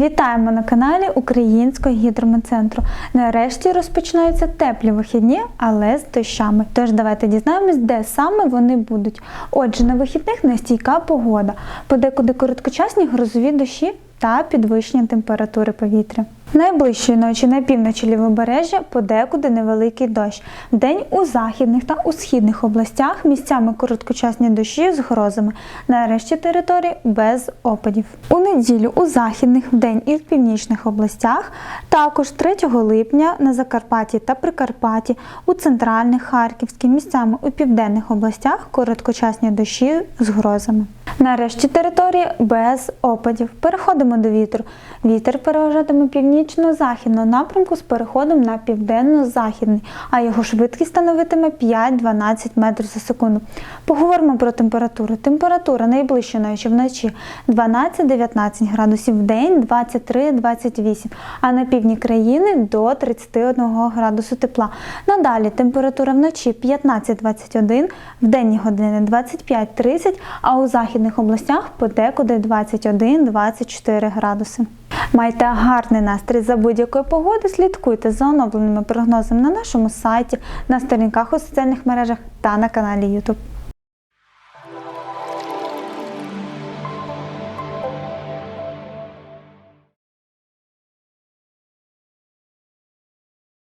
Вітаємо на каналі Українського гідрометцентру. Нарешті розпочинаються теплі вихідні, але з дощами. Тож давайте дізнаємось, де саме вони будуть. Отже, на вихідних нестійка погода, подекуди короткочасні грозові дощі та підвищення температури повітря. Найближчої ночі на півночі лівобережжя подекуди невеликий дощ. Вдень у західних та у східних областях місцями короткочасні дощі з грозами. На решті території без опадів. У неділю у західних вдень і в північних областях, також 3 липня на Закарпатті та Прикарпатті, у центральних Харківських місцями у південних областях короткочасні дощі з грозами. Нарешті території без опадів. Переходимо до вітру. Вітер переважатиме північно-західного напрямку з переходом на південно-західний, а його швидкість становитиме 5-12 метрів за секунду. Поговоримо про температуру. Температура найближча ночі вночі 12-19 градусів, в день 23-28, а на півдні країни до 31 градусу тепла. Надалі температура вночі 15-21, в денні години 25-30, а у західних областях подекуди 21-24 градуси. Майте гарний настрій за будь-якої погоди. Слідкуйте за оновленими прогнозами на нашому сайті, на сторінках у соціальних мережах та на каналі YouTube.